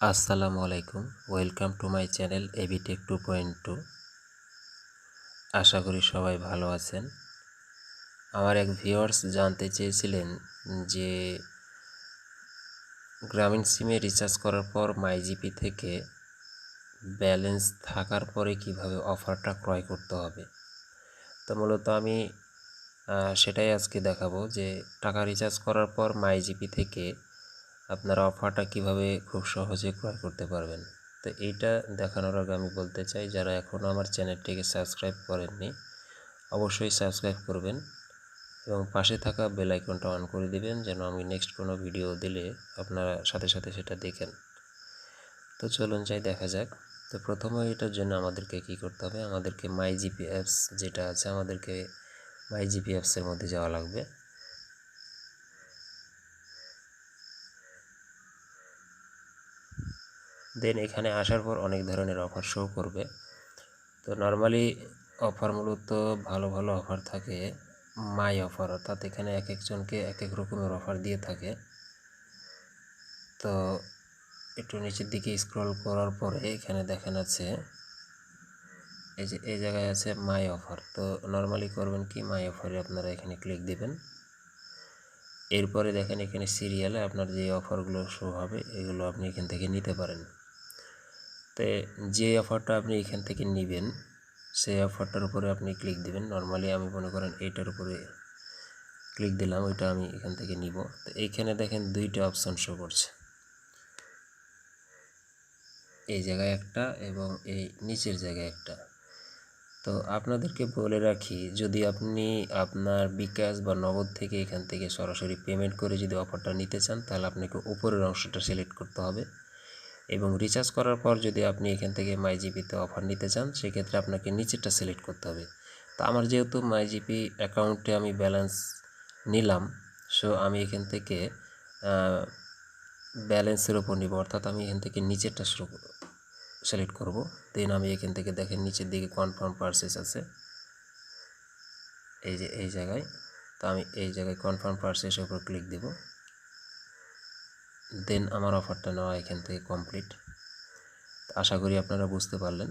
আসসালামু আলাইকুম। Welcome to my channel AB Tech two point two আশা করি সবাই ভালো আছেন। আমার এক ভিউয়ার্স জানতে চেয়েছিলেন যে, গ্রামীণ সিমে রিচার্জ করার পর মাইজিপি থেকে ব্যালেন্স থাকার পরে কীভাবে অফারটা ক্রয় করতে হবে? তো মূলত আমি সেটাই আজকে দেখাবো যে, টাকা রিচার্জ করার পর মাইজিপি থেকে আপনারা অফারটা কীভাবে খুব সহজে ক্রয় করতে পারবেন? তো এইটা দেখানোর আগে আমি বলতে চাই, যারা এখনও আমার চ্যানেলটিকে সাবস্ক্রাইব করেননি, অবশ্যই সাবস্ক্রাইব করবেন এবং পাশে থাকা বেল আইকনটা অন করে দিবেন, যেন আমি নেক্সট কোনো ভিডিও দিলে আপনারা সাথে সাথে সেটা দেখেন। তো চলুন চাই দেখা যাক। তো প্রথমে এটার জন্য আমাদেরকে কি করতে হবে? আমাদেরকে মাই জিপি অ্যাপস যেটা আছে, আমাদেরকে মাই জিপি অ্যাপসের মধ্যে যাওয়া লাগবে। দেন এখানে আসার পর অনেক ধরনের অফার শো করবে। তো নর্মালি অফার মূলত ভালো ভালো অফার থাকে মাই অফার অর্থাৎ এখানে এক একজনকে এক এক রকমের অফার দিয়ে থাকে। তো একটু নিচের দিকে স্ক্রল করার পরে এখানে দেখেন আছে এই যে, এই জায়গায় আছে মাই অফার তো নর্মালি করবেন কি মাই অফারে আপনারা এখানে ক্লিক দেবেন। এরপরে দেখেন এখানে সিরিয়ালে আপনার যে অফারগুলো শো হবে, এগুলো আপনি এখান থেকে নিতে পারেন। তো যে অফারটা আপনি এখান থেকে নেবেন, সেই অফারটার উপরে আপনি ক্লিক দিবেন। নর্মালি আমি মনে করেন এইটার উপরে ক্লিক দিলাম, ওইটা আমি এখান থেকে নিব। তো এইখানে দেখেন দুইটা অপশান শো করছে। এই জায়গায় একটা এবং এই নিচের জায়গায় একটা। তো আপনাদেরকে বলে রাখি, যদি আপনি আপনার বিকাশ বা নগদ থেকে এখান থেকে সরাসরি পেমেন্ট করে যদি অফারটা নিতে চান, তাহলে আপনাকে উপরের অংশটা সিলেক্ট করতে হবে। এবং রিচার্জ করার পর যদি আপনি এখান থেকে মাইজিপিতে অফার নিতে চান, সেক্ষেত্রে আপনাকে নিচেরটা সিলেক্ট করতে হবে। তো আমার যেহেতু মাইজিপি অ্যাকাউন্টে আমি ব্যালেন্স নিলাম সো আমি এখান থেকে ব্যালেন্সের ওপর নিব। অর্থাৎ আমি এখান থেকে নিচেরটা শুরু সিলেক্ট করব। দেন আমি এখান থেকে দেখেন নিচের দিকে কনফার্ম পারচেস আছে। এই যে, এই জায়গায়, তো আমি এই জায়গায় কনফার্ম পারচেসের উপর ক্লিক দেব। দেন আমার অফারটা নেওয়া এখান থেকে কমপ্লিট আশা করি আপনারা বুঝতে পারলেন।